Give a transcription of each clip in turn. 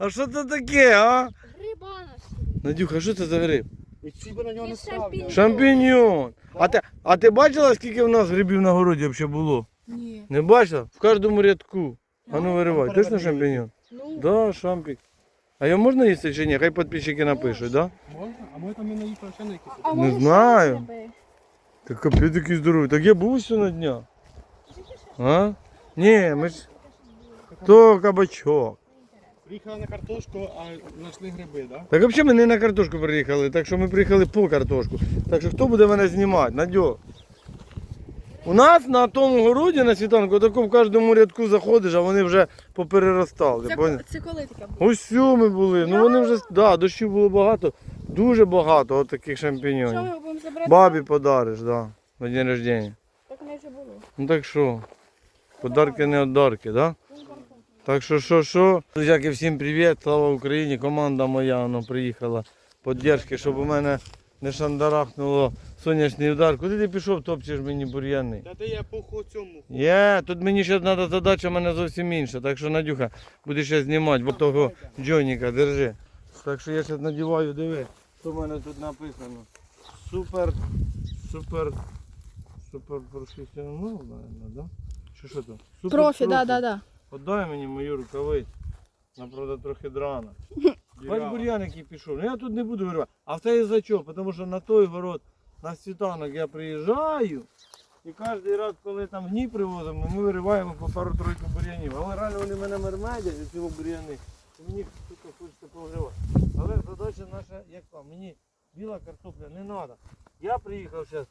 А що це таке, а? Гриба. Надюха, що це за гриб? І ці би на нього не ставлю. шампіньйон. А ти, а ти бачила, скільки в нас грибів на городі взагалі було? Ні. Не бачила? В кожному рядку. А ну виривай. Точно шампіньйон? Ну, Да, шампік. А його можна їсти чи ні? Хай підписчики напишуть, да? Можна? А ми там і наїхали ще на якісь. а Не може, знаю. Так капець який здоровий. Так я був сьогодні дня. А? Ні, ми ж. То кабачок. Приїхали на картошку, а знайшли гриби, так? Так взагалі ми не на картошку приїхали, так що ми приїхали по картошку. Так що хто буде мене знімати? Надьо. У нас на тому городі на світанку, тако в кожному рядку заходиш, а вони вже попереростали. Це, поняв? це коли таке було? Ось сю ми були. Ну вони вже да, дощів було багато, дуже багато от таких шампіньонів. ми будемо забрати? Бабі подариш, да, на день рождения. Так не вже було. Ну так що, подарки не одарки, да? Так що, що, що. Друзяки, всім привіт, слава Україні. Команда моя воно приїхала. Поддержки, щоб у мене не шандарахнуло сонячний удар. Куди ти пішов, топчеш мені бур'яни? Та де я по цьому. Є, тут мені ще треба задача, в мене зовсім інша. Так що, Надюха, будеш ще знімати, бо того Джоніка, держи. Так що я зараз надіваю, диви, що в мене тут написано. Супер, супер, супер професіонал, наверное, да? Чи що там? Супер Профі, да, да, да. Отдай мені мою рукавицю. Вона, правда, трохи драна. Бач бур'ян, який пішов. Ну я тут не буду виривати. А це із-за чого? Тому що на той город, на світанок я приїжджаю. І кожен раз, коли там гній привозимо, ми вириваємо по пару-тройку бур'янів. Але реально вони мене мермедять від цього бур'яни. І мені сука, хочеться погривати. Але задача наша яка? Мені біла картопля не треба. Я приїхав зараз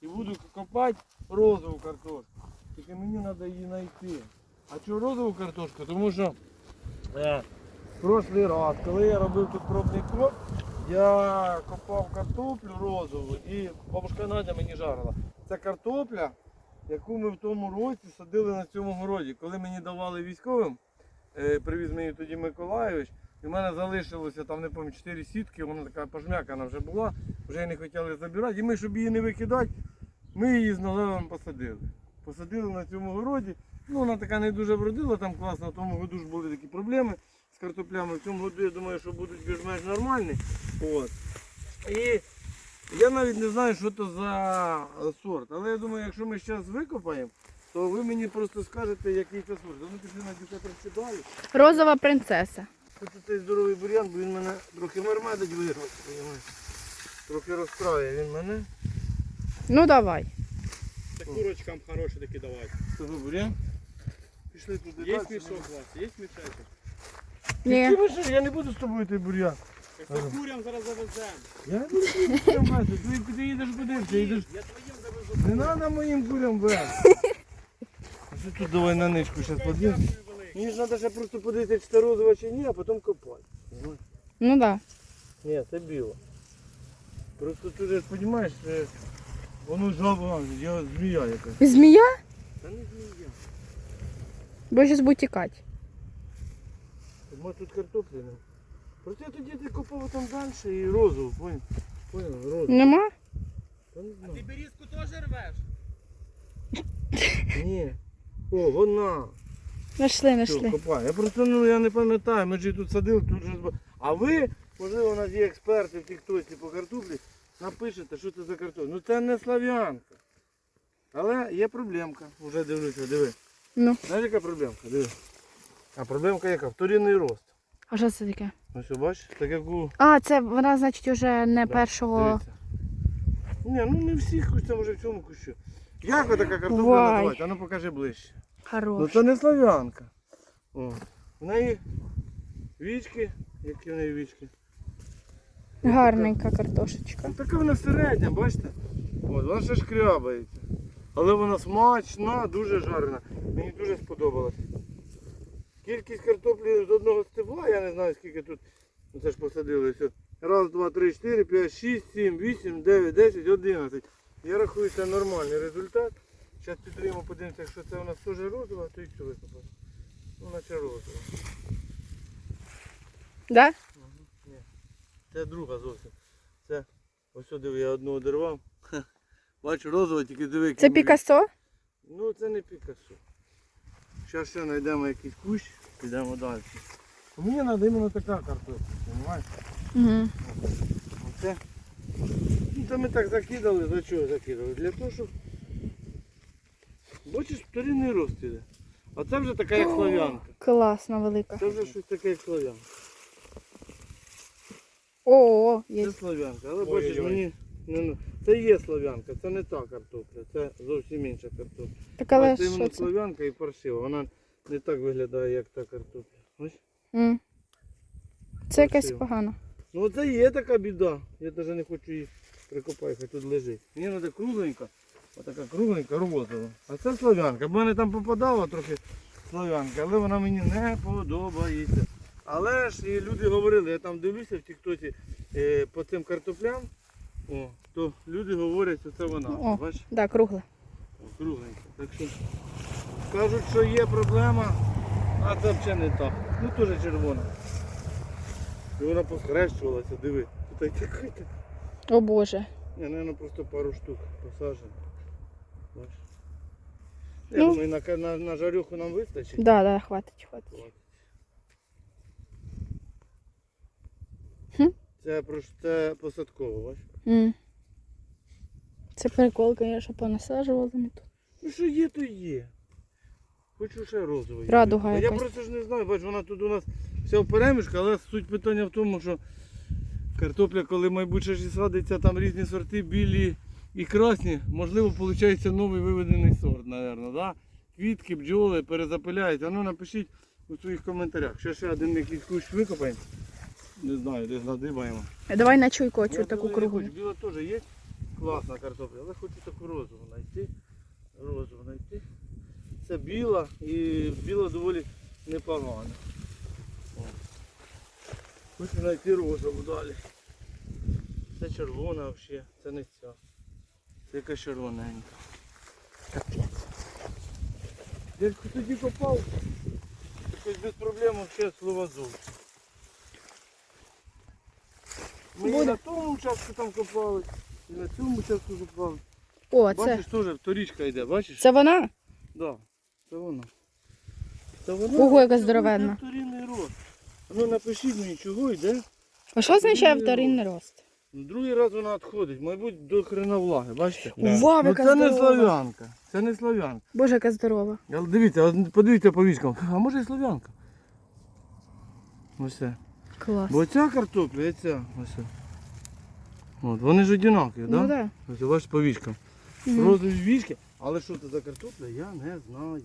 і буду копати розову картошку. Тільки мені треба її знайти. А чого розову картошку? Тому що е, в прошлий раз, коли я робив тут пробний коп, я копав картоплю розову і бабушка Надя мені жарила. Це картопля, яку ми в тому році садили на цьому городі. Коли мені давали військовим, е, привіз мені тоді Миколайович, і в мене залишилося там, не пам'ятаю, 4 сітки, вона така пожмякана вже була, вже її не хотіли забирати. І ми, щоб її не викидати, ми її з Налевом посадили. Посадили на цьому городі. Ну, вона така не дуже вродила, там класно, в тому году ж були такі проблеми з картоплями. В цьому году я думаю, що будуть більш-менш нормальні. От. І я навіть не знаю, що це за сорт. Але я думаю, якщо ми зараз викопаємо, то ви мені просто скажете, який це сорт. Ну пішли на дюка трошки далі. Розова принцеса. Тут цей здоровий бур'ян, бо він мене трохи мармедить виграв. Трохи розстраює він мене. Ну давай. Це курочкам хороші такі давати. Це бур'ян. Пішли туди. Є далі. мішок у вас, є мішечок. Ні. мішок? Я не буду з тобою той бур'ян. Як це курям зараз завеземо. Я не буду з тобою бур'ян вести. Ти, ти їдеш куди? Ти їдеш Я твоїм завезу. Не треба моїм курям вести. А що тут давай на ничку зараз подивимо. Мені ж треба ще просто подивитися, чи це розова чи ні, а потім копати. Ну да. Ні, це біло. Просто ти ж розумієш, воно жаба, я змія якась. Змія? Та не змія. Бо зараз буде тікати. Ми тут картоплі не. Просто я тоді ти копав там далі і поняв? Поняв, розову. Нема? Та не Ти знаю. берізку теж рвеш? Ні. О, вона. Нашли, нашли. копай. Я просто ну, я не пам'ятаю, ми ж її тут садили, тут же. зб- А ви, можливо, у нас є експерти в тіктоці по картоплі, напишете, що це за картопля. Ну це не слав'янка. Але є проблемка. Уже дивлюся, диви. Ну. Знаєш, яка проблемка? Диви. А проблемка яка? Вторинний рост. А що це таке? Ось бачиш, так як у. А, це вона, значить, уже не Да, першого. Дивіться. Ні, ну не всіх кущах, може в цьому кущу. Як така картопля Вай. називається? А ну покажи ближче. Ну це не слав'янка. О. В неї вічки, які в неї вічки. Гарненька картошечка. Ну, Така вона середня, бачите? От, вона ще шкрябається. Але вона смачна, дуже жарена. Мені дуже сподобалось. Кількість картоплі з одного стебла, я не знаю скільки тут. Ну це ж посадили все. Раз, два, три, чотири, п'ять, шість, сім, вісім, дев'ять, десять, одинадцять. Я рахую, це нормальний результат. Зараз підтримуємо, подивимося, якщо це у нас теж розова, то і цю викопати. Ну, наче розова. Да? Це друга зовсім. Це ось сюди я одну одервав. Ха. Бачу, розова, тільки диви. Це буряк. Пікассо? Ну це не Пікасо. Зараз ще знайдемо якийсь кущ, підемо далі. Мені треба іменно така картопля, розумієш? Угу. Оце. Ну, це ми так закидали, за чого закидали? Для того, щоб. Бачиш, вторинний рост іде. А це вже така як слав'янка. Класна велика. Це вже щось таке як слав'янка. О, є. Це слав'янка. Але бачиш, мені. Не, ну, це є слав'янка, це не та картопля, це зовсім інша картопля. Так але це що це? слав'янка і паршива. Вона не так виглядає, як та картопля. Ось. М. Це якась Красиво. погана. Ну це є така біда. Я навіть не хочу її прикопати, хай тут лежить. Мені треба кругленька, отака кругленька розова. А це слав'янка. В мене там попадало трохи слав'янка, але вона мені не подобається. Але ж і люди говорили, я там дивлюся в тіктоці е, по цим картоплям, о, то люди говорять, що це вона. О. Бачиш? Да, кругла. Кругленька. Так що кажуть, що є проблема, а це взагалі не так. Ну теж червона. І вона посхрещувалася, диви. Тут таке. О Боже. Ні, наверное, просто пару штук посаджено. Бачиш? Я Ну. думаю, на, на, на жарюху нам вистачить. Да, да, хватить, хватить. Хватить. Хм. Це, про- це посадково, бачиш? Це прикол, звісно, понасаджували ми тут. Ну що є, то є. Хочу ще розовий. Радуга Я якась. просто ж не знаю, бач, вона тут у нас вся в перемішку, але суть питання в тому, що картопля, коли майбутнє ж і садиться, там різні сорти, білі і красні, можливо, виходить новий виведений сорт, мабуть, да? Квітки, бджоли перезапиляють. А ну напишіть у своїх коментарях. Ще ще один якийсь кущ викопаємо. Не знаю, десь надибаємо. Давай на чуйку оцю таку хочу. Біла теж є. Класна картопля, але хочу таку розову знайти. Розову знайти. Це біла і біла доволі непогана. О. Хочу знайти розову далі. Це червона взагалі, це не ця. Це якась червоненька. Капець. Дядько тоді копав. Без проблем взагалі слова зовсім. Ми і Буде. на тому участку там копали, і на цьому участку копали. О, це. Бачиш, теж вторічка йде, бачиш? Це вона? Да, це воно. Це воно. Ого, яка Це здоровенна. Вторинний рост. Ну напишіть мені, чого йде. А що означає вторинний рост? Ну, Другий раз вона відходить, мабуть, до хрена влаги, бачите? Да. Вау, Ну яка це не здорова. слав'янка. Це не слав'янка. Боже, яка здорова. Але дивіться, от подивіться по вічкам. А може і слав'янка? Ось це. Клас. Бо ця картопля і ця. Ось. От, вони ж одинакові, так? Ну Да? да. Ось бачиш по вічкам. Мгм. Розові вічки, але що це за картопля, я не знаю.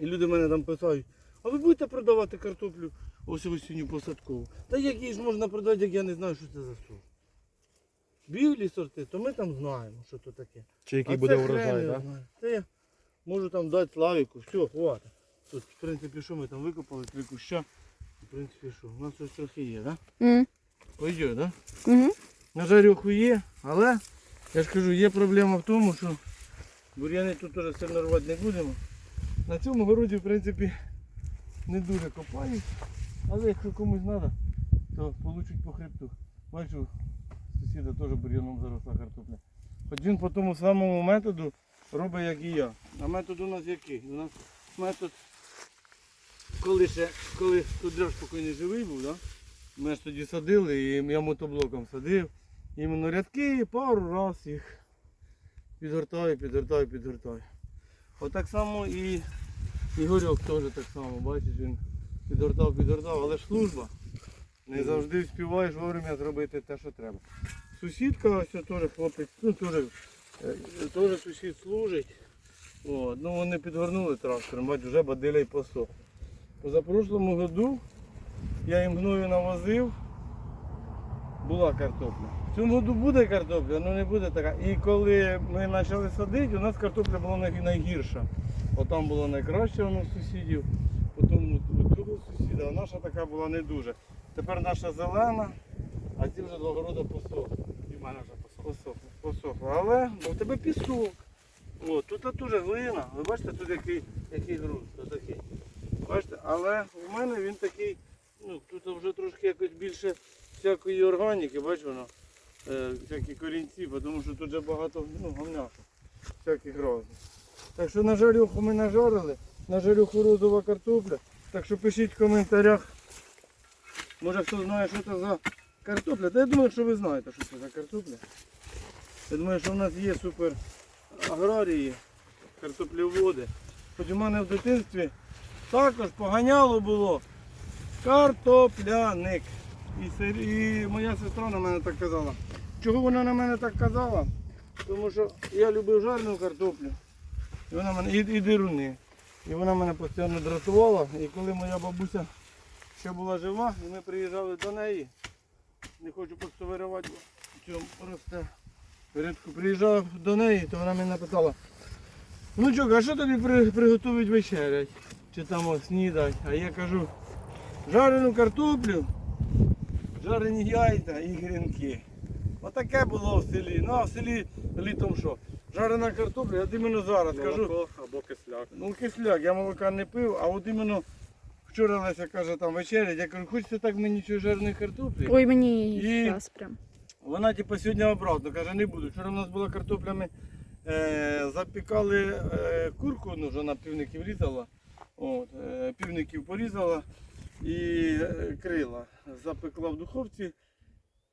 І люди мене там питають, а ви будете продавати картоплю ось осінню посадкову? Та як її ж можна продати, як я не знаю, що це за сорт. Білі сорти, то ми там знаємо, що то таке. Чи який А буде це урожай, так? Це я можу там дати Славіку, все, хватить. Тут, в принципі, що ми там викопали, три куща. В принципі, що, у нас щось трохи є, так? Да? М. Пойде? Да? Мгм. На жарюху є, але я ж кажу, є проблема в тому, що бур'яни тут теж сильно рвати не будемо. На цьому городі, в принципі, не дуже копають, але якщо комусь треба, то получать по хребту. Бачу, сусіда теж бур'яном заросла картопля. Хоч він по тому самому методу робить, як і я. А метод у нас який? У нас метод, коли ще, коли поки не живий був, да? ми ж тоді садили, і я мотоблоком садив. Іменно рядки, пару раз їх підгортаю, підгортаю, підгортаю. Отак само і Ігорьок теж так само, бачиш, він підгортав, підгортав, але ж служба. Не завжди вспіваєш вовремя зробити те, що треба. Сусідка ось теж хлопець, ну теж, е, теж сусід служить. От, ну вони підгорнули трактором, бач, вже бадиля й. Позапрошлому году я їм гною навозив, була картопля. В цьому году буде картопля, але не буде така. І коли ми почали садити, у нас картопля була найгірша. Отам була найкраща у нас сусідів, потім у другого сусіда, а наша така була не дуже. Тепер наша зелена, а ці вже два города посохли. І мене вже. Посохли, посохли. Але бо в тебе пісок. О, тут теж глина. Ви бачите, тут який, який ґрунт, отакий. Бачите, але у мене він такий, ну тут вже трошки якось більше всякої органіки, бачиш воно, е, всякі корінці, тому що тут вже багато ну, гамняшок, всяких разних. Так що на жарюху ми нажарили, на жарюху розова картопля. Так що пишіть в коментарях. Може хто знає, що це за картопля. Та я думаю, що ви знаєте, що це за картопля. Я думаю, що в нас є супер аграрії, картопліводи. Хоч у мене в дитинстві також поганяло було картопляник. І, і моя сестра на мене так казала. Чого вона на мене так казала? Тому що я любив жарну картоплю. І вона мене і, і дируни. І вона мене постійно дратувала. І коли моя бабуся ще була жива, і ми приїжджали до неї, не хочу просто виривати, цьому росте. Рідко приїжджав до неї, то вона мене питала, ну чок, а що тобі при, приготують вечерять? Чи там снідать? А я кажу, жарену картоплю, жарені яйця і грінки. Отаке було в селі. Ну а в селі літом що? Жарена картопля, я от іменно зараз кажу. Молоко або кисляк. Ну кисляк, я молока не пив, а от іменно вчора Леся каже там вечерять, я кажу, хочете так мені цієї жареної картоплі? Ой, мені І- зараз прям. Вона типу сьогодні обратно, каже, не буду. Вчора в нас була картопля, ми е, запікали е, курку, ну вже на півників різала. От, е, півників порізала і е, крила. Запекла в духовці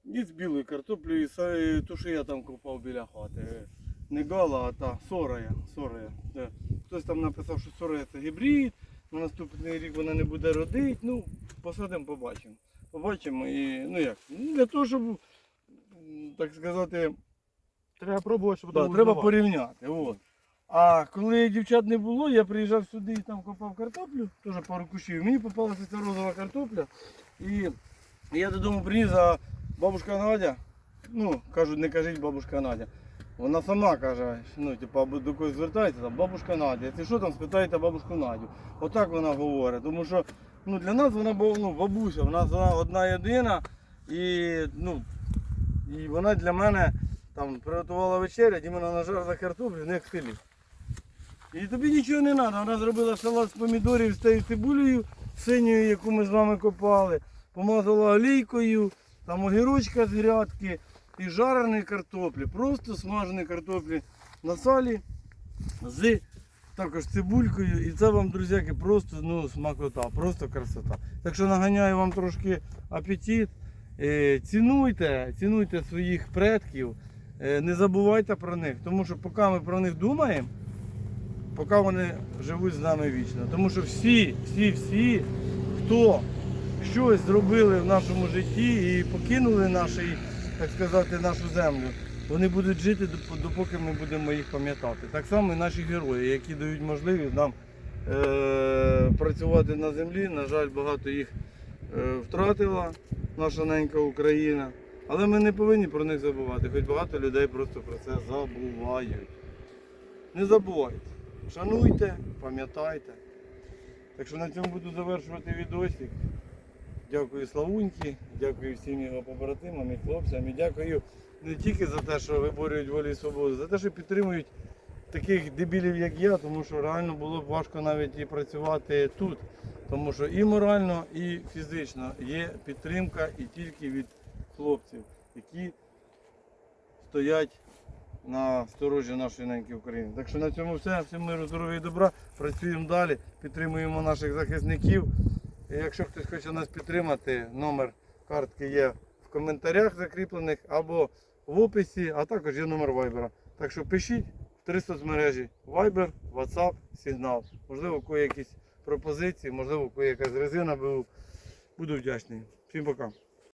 і з білою картоплею, і ту, що я там купав біля хати. Е, Не гала, а та сорая. сорая. Е, Хтось там написав, що сорая це гібрид, на наступний рік вона не буде родити. Ну, посадимо, побачимо. Побачимо і ну як. Для того, щоб так сказати, Треба пробувати, щоб да, треба порівняти. От. А коли дівчат не було, я приїжджав сюди і там копав картоплю, теж пару кущів. Мені попалася ця розова картопля. І я додому приніс, а бабушка Надя, ну, кажуть, не кажіть бабушка Надя. Вона сама каже, ну, типу, до когось звертається, там, бабушка Надя. Якщо що там, спитайте бабушку Надю. Отак вона говорить. Тому що ну, для нас вона була ну, бабуся, вона вона одна єдина. І, ну, і вона для мене там приготувала вечеря, іменно нажарила картоплю, не в. І тобі нічого не треба. Вона зробила салат з помідорів з тією цибулею синьою, яку ми з вами копали, помазала олійкою, там огірочка з грядки і жареної картоплі, просто смажені картоплі на салі з також цибулькою. І це вам, друзяки, просто ну, смакота, просто красота. Так що наганяю вам трошки апетит. Е, Цінуйте, цінуйте своїх предків, е, не забувайте про них, тому що поки ми про них думаємо, поки вони живуть з нами вічно. Тому що всі, всі, всі, хто щось зробили в нашому житті і покинули наш, так сказати, нашу землю, вони будуть жити допоки ми будемо їх пам'ятати. Так само і наші герої, які дають можливість нам е- працювати на землі. На жаль, багато їх е, втратила наша ненька Україна. Але ми не повинні про них забувати, хоч багато людей просто про це забувають. Не забувайте. Шануйте, пам'ятайте. Так що на цьому буду завершувати відосик. Дякую Славуньки, дякую всім його побратимам і хлопцям. І дякую не тільки за те, що виборюють волю і свободу, за те, що підтримують таких дебілів, як я, тому що реально було б важко навіть і працювати тут. Тому що і морально, і фізично є підтримка і тільки від хлопців, які стоять на сторожі нашої неньки України. Так що на цьому все. Всім миру, здоров'я і добра. Працюємо далі, підтримуємо наших захисників. І якщо хтось хоче нас підтримати, номер картки є в коментарях закріплених або в описі, а також є номер Viber. Так що пишіть в 300 соцмережі Viber, WhatsApp, Signal. Можливо, у кого якісь пропозиції, можливо, кого якась резина був. Буду вдячний. Всім пока.